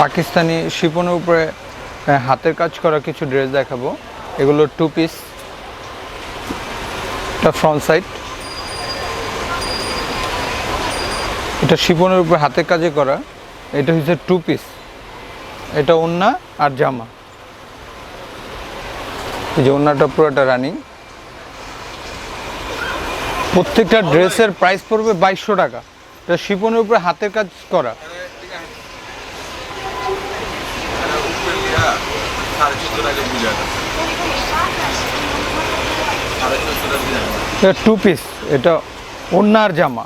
পাকিস্তানি শিপনের উপরে হাতের কাজ করা কিছু ড্রেস দেখাবো। এগুলো টু পিস এটা ফ্রন্ট সাইড এটা শিপনের উপরে হাতের কাজে করা। এটা হচ্ছে টু পিস এটা ওন্না আর জামা। এই যে ওন্নাটা পুরোটা রানিং প্রত্যেকটা ড্রেসের প্রাইস পড়বে বাইশশো টাকা। এটা শিপনের উপরে হাতের কাজ করা। উপরে সাড়ে চোদ্দ টাকা বুঝে সাড়ে চোদ্দ টাকা এটা টু পিস এটা ওন্নার জামা।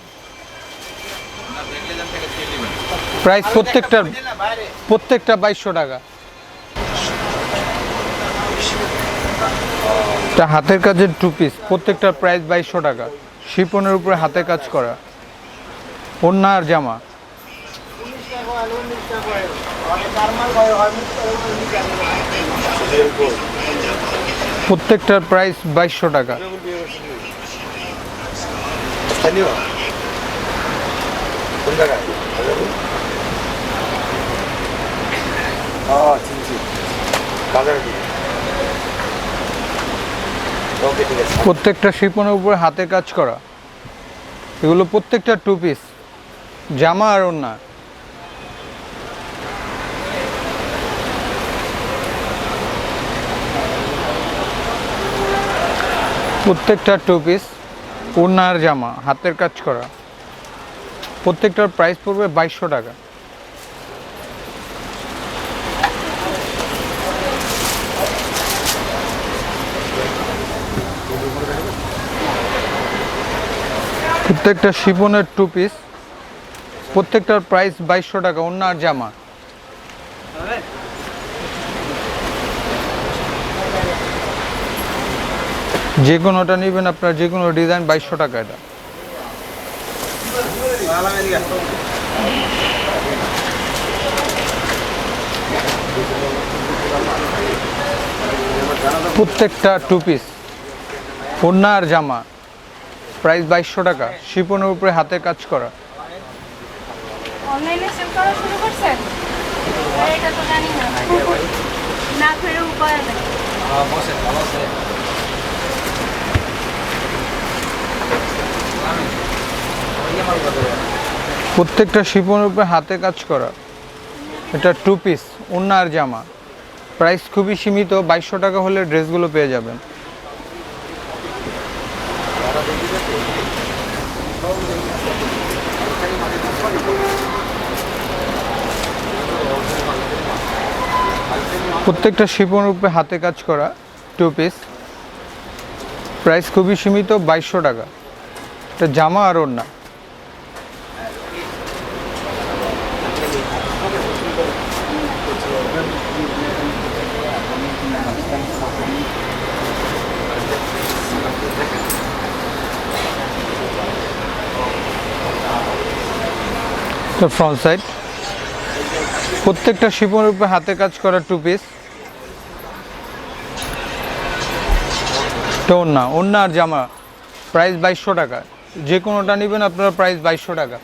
প্রাইস প্রত্যেকটার প্রত্যেকটা বাইশশো টাকা। এটা হাতের কাজের টু পিস প্রত্যেকটার প্রাইস বাইশশো টাকা। শিপনের উপরে হাতে কাজ করা। ওন্না আর জামা প্রত্যেকটার প্রাইস বাইশশো টাকা। প্রত্যেকটা শিপনের উপরে হাতে কাজ করা। এগুলো প্রত্যেকটা টু পিস জামা আর ওন্না প্রত্যেকটা টু পিস ওড়না জামা, হাতের কাজ করা। প্রত্যেকটার প্রাইস পড়বে বাইশশো টাকা। প্রত্যেকটা শিপনের টু পিস প্রত্যেকটার প্রাইস বাইশশো টাকা আর জামা। যে কোনোটা নেবেন আপনার যে কোনো ডিজাইন বাইশশো টাকা এটা। প্রত্যেকটা টু পিস ওড়না আর জামা। প্রাইস বাইশশো টাকা। শিপনের উপরে হাতে কাজ করা। অনলাইনে সেল করা শুরু করছেন? এটা তো জানি না। না ফেরে উপায় নেই প্রত্যেকটা শিপনের উপরে হাতে কাজ করা। এটা টু পিস আর জামা। প্রাইস খুবই সীমিত, বাইশশো টাকা হলে ড্রেসগুলো পেয়ে যাবেন। প্রত্যেকটা শিপনের উপরে হাতে কাজ করা টু পিস প্রাইস খুবই সীমিত, বাইশশো টাকা। এটা জামা আর ওড়না। ফ্রন্ট সাইড প্রত্যেকটা শিপনের উপরে হাতে কাজ করা টু পিস তো ওন্না ওন্না আর জামা প্রাইস বাইশশো টাকা। যে কোনোটা নেবেন আপনারা প্রাইস বাইশশো টাকা।